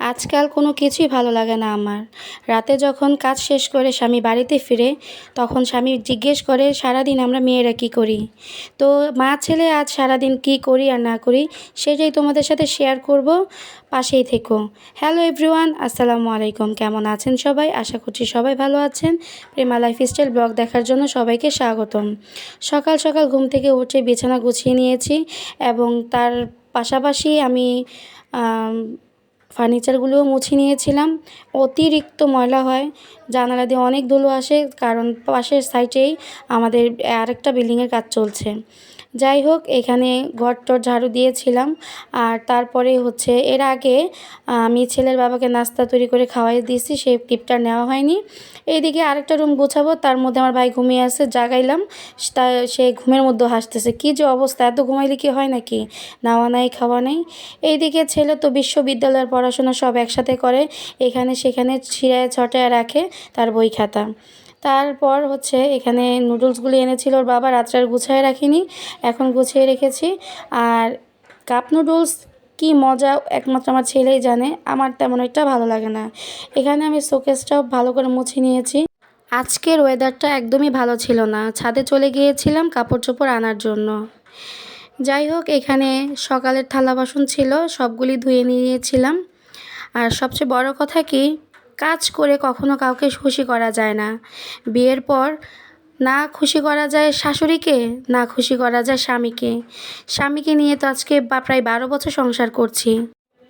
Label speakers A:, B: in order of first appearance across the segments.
A: আজকাল কোনো কিছুই ভালো লাগে না আমার। রাতে যখন কাজ শেষ করে স্বামী বাড়িতে ফিরে তখন স্বামী জিজ্ঞেস করে সারাদিন আমরা মেয়েরা কী করি? তো মা ছেলে আজ সারাদিন কী করি আর না করি সেটাই তোমাদের সাথে শেয়ার করব। পাশেই থেকো। হ্যালো এভরিওয়ান আসসালামু আলাইকুম। কেমন আছেন সবাই? আশা করছি সবাই ভালো আছেন। প্রেমা লাইফস্টাইল ব্লগ দেখার জন্য সবাইকে স্বাগতম। সকাল সকাল ঘুম থেকে উঠে বিছানা গুছিয়ে নিয়েছি এবং তার পাশাপাশি আমি আম, ফার্নিচারগুলোও মুছে নিয়েছিলাম। অতিরিক্ত ময়লা হয়, জানালা দিয়ে অনেক ধুলো আসে, কারণ পাশের সাইটেই আমাদের আরেকটা বিল্ডিংয়ের কাজ চলছে। যাই হোক, এখানে ঘর টর ঝাড়ু দিয়েছিলাম। আর তারপরে হচ্ছে, এর আগে, আমি ছেলের বাবাকে নাস্তা তৈরি করে খাওয়াই দিয়েছি, সেই টিপটা নেওয়া হয়নি। এইদিকে আরেকটা রুম গোছাবো, তার মধ্যে আমার ভাই ঘুমিয়ে আছে, জাগাইলাম। তা, সে ঘুমের মধ্যে হাসতেছে, কী যে অবস্থা, এত ঘুমাইলে কি হয় নাকি? নাওয়া নাই, খাওয়া নাই? এইদিকে ছেলে তো বিশ্ববিদ্যালয়ের পড়াশোনা সব একসাথে করে, এখানে সেখানে ছিঁড়ায়, ছটায় রাখে তার বই খাতা। তারপর হচ্ছে এখানে নুডলসগুলি এনেছিল ওর বাবা, রাত্রে আর গুছায় রাখিনি, এখন গুছিয়ে রেখেছি। আর কাপ নুডলস কি মজা, একমাত্র আমার ছেলেই জানে, আমার তেমন একটা ভালো লাগে না। এখানে আমি শোকেসটাও ভালো করে মুছে নিয়েছি। আজকের ওয়েদারটা একদমই ভালো ছিল না, ছাদে চলে গিয়েছিলাম কাপড় চোপড় আনার জন্য। যাই হোক, এখানে সকালের থালা বাসন ছিল, সবগুলি ধুয়ে নিয়েছিলাম। আর সবচেয়ে বড় কথা কি কাজ করে কখনো কাউকে খুশি করা যায় না। বিয়ের পর না খুশি করা যায় শাশুড়িকে, না খুশি করা যায় স্বামীকে। স্বামীকে নিয়ে তো আজকে প্রায় বারো বছর সংসার করছি।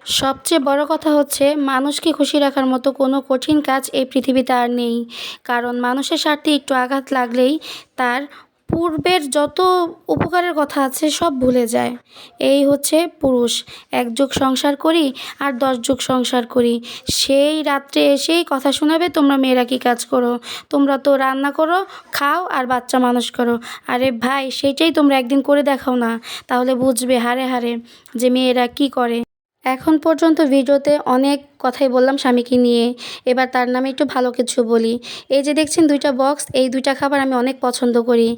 A: সবচেয়ে বড় কথা হচ্ছে, মানুষকে খুশি রাখার মতো কোনো কঠিন কাজ এই পৃথিবীতে আর নেই। কারণ মানুষের স্বার্থে একটু আঘাত লাগলেই তার পূর্বের যত উপকারের কথা আছে সব ভুলে যায়। এই হচ্ছে পুরুষ। এক যুগ সংসার করি আর দশ যুগ সংসার করি। সেই রাত্রে এসেই কথা শোনাবে, তোমরা মেয়েরা কী কাজ করো? তোমরা তো রান্না করো, খাও আর বাচ্চা মানুষ করো। আরে ভাই, সেইটাই তোমরা একদিন করে দেখাও না। তাহলে বুঝবে হারে হারে যে মেয়েরা কি করে। এখন পর্যন্ত ভিডিওতে অনেক কথাই বললাম স্বামীকে নিয়ে। এবার তার নামে একটু ভালো কিছু বলি। এই যে দেখছেন দুইটা বক্স এই দুইটা খাবার আমি অনেক পছন্দ করি।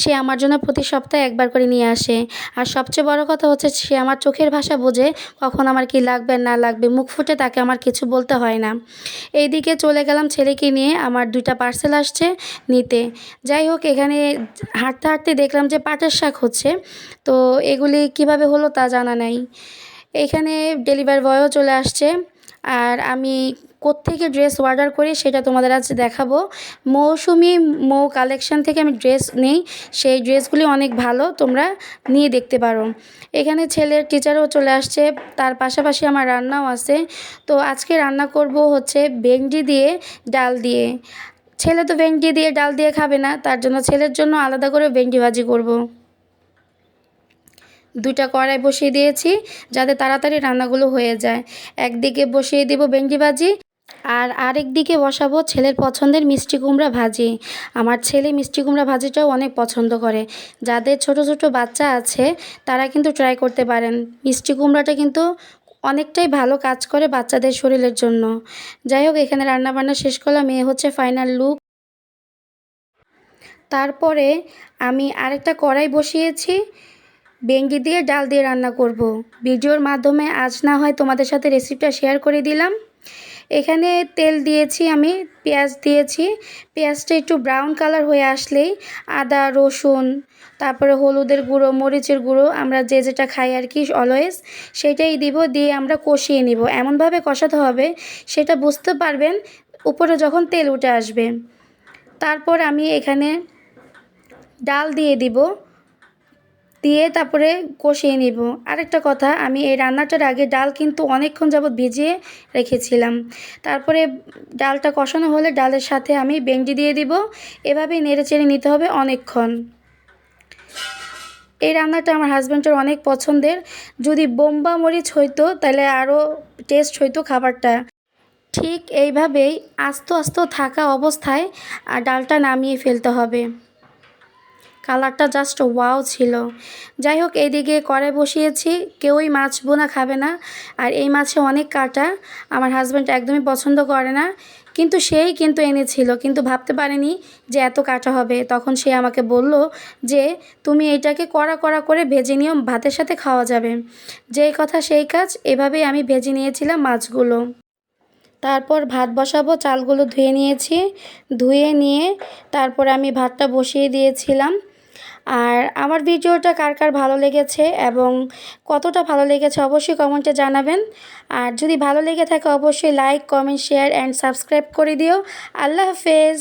A: সে আমার জন্য প্রতি সপ্তাহে একবার করে নিয়ে আসে। আর সবচেয়ে বড় কথা হচ্ছে সে আমার চোখের ভাষা বোঝে কখন আমার কি লাগবে, না লাগবে, মুখ ফুটে তাকে আমার কিছু বলতে হয় না। এইদিকে চলে গেলাম ছেলেকে নিয়ে, আমার দুইটা পার্সেল আসছে নিতে। যাই হোক, এখানে হাঁটতে হাঁটতে দেখলাম যে পাটের শাক হচ্ছে। তো এগুলি কীভাবে হলো তা জানা নাই। এখানে ডেলিভারি বয়ও চলে আসছে। আর আমি কোত্থেকে ড্রেস অর্ডার করি সেটা তোমাদের আজ দেখাবো। মৌসুমি মৌ কালেকশন থেকে আমি ড্রেস নেই, সেই ড্রেসগুলি অনেক ভালো, তোমরা নিয়ে দেখতে পারো। এখানে ছেলের টিচারও চলে আসছে, তার পাশাপাশি আমার রান্নাও আছে। তো আজকে রান্না করব হচ্ছে ভেন্ডি দিয়ে ডাল দিয়ে। ছেলে তো ভেন্ডি দিয়ে ডাল দিয়ে খাবে না, তার জন্য ছেলের জন্য আলাদা করে ভেন্ডি ভাজি করব। দুইটা কড়াই বসিয়ে দিয়েছি যাতে তাড়াতাড়ি রান্নাগুলো হয়ে যায়। একদিকে বসিয়ে দিব ভেন্ডি ভাজি আর আরেক দিকে বসাবো ছেলের পছন্দের মিষ্টি কুমড়া ভাজি। আমার ছেলে মিষ্টি কুমড়া ভাজিটাও অনেক পছন্দ করে। যাদের ছোট ছোট বাচ্চা আছে, তারা কিন্তু ট্রাই করতে পারেন। মিষ্টি কুমড়াটা কিন্তু অনেকটাই ভালো কাজ করে বাচ্চাদের শরীরের জন্য। যাই হোক, এখানে রান্নাবান্না শেষ করলাম। এ হচ্ছে ফাইনাল লুক তারপরে আমি আরেকটা কড়াই বসিয়েছি। বেঙ্গি দিয়ে ডাল দিয়ে রান্না করব। ভিডিওর মাধ্যমে আজ না হয় তোমাদের সাথে রেসিপিটা শেয়ার করে দিলাম। এখানে তেল দিয়েছি আমি, পেঁয়াজ দিয়েছি। পেঁয়াজটা একটু ব্রাউন কালার হয়ে আসলেই আদা, রসুন, তারপরে হলুদের গুঁড়ো, মরিচের গুঁড়ো, আমরা যে যেটা খাই আর কি অলওয়েজ সেটাই দিব, দিয়ে আমরা কষিয়ে নিব। এমনভাবে কষাতে হবে, সেটা বুঝতে পারবেন, উপরে যখন তেল উঠে আসবে। তারপর আমি এখানে ডাল দিয়ে দিব। দিয়ে তারপরে কষিয়ে নিব। আরেকটা কথা, আমি এই রান্নাটার আগে ডাল কিন্তু অনেকক্ষণ যাবৎ ভিজিয়ে রেখেছিলাম। তারপরে ডালটা কষানো হলে ডালের সাথে আমি বেঞ্জি দিয়ে দিব। এভাবেই নেড়ে চেড়ে নিতে হবে অনেকক্ষণ। এই রান্নাটা আমার হাজব্যান্ডের অনেক পছন্দের। যদি বোম্বা মরিচ হইতো, তাহলে আরও টেস্ট হইতো খাবারটা। ঠিক এইভাবেই আস্ত আস্ত থাকা অবস্থায় ডালটা নামিয়ে ফেলতে হবে। কালারটা জাস্ট ওয়াও ছিল। যাই হোক এইদিকে কড়াই বসিয়েছি, কেউই মাছ বোনা খাবে না। আর এই মাছে অনেক কাটা, আমার হাজব্যান্ড একদমই পছন্দ করে না। কিন্তু সেই কিন্তু এনেছিল, কিন্তু ভাবতে পারেনি যে এত কাটা হবে। তখন সে আমাকে বলল যে, তুমি এটাকে কড়া কড়া করে ভেজে নিও, ভাতের সাথে খাওয়া যাবে। যেই কথা সেই কাজ, এভাবেই আমি ভেজে নিয়েছিলাম মাছগুলো। তারপর ভাত বসাবো, চালগুলো ধুয়ে নিয়েছি। ধুয়ে নিয়ে তারপর আমি ভাতটা বসিয়ে দিয়েছিলাম। আর আমার ভিডিওটা কার কার ভালো লেগেছে এবং কতটা ভালো লেগেছে অবশ্যই কমেন্টে জানাবেন। আর যদি ভালো লেগে থাকে, অবশ্যই like comment share and subscribe করে দিও। আল্লাহ হাফেজ।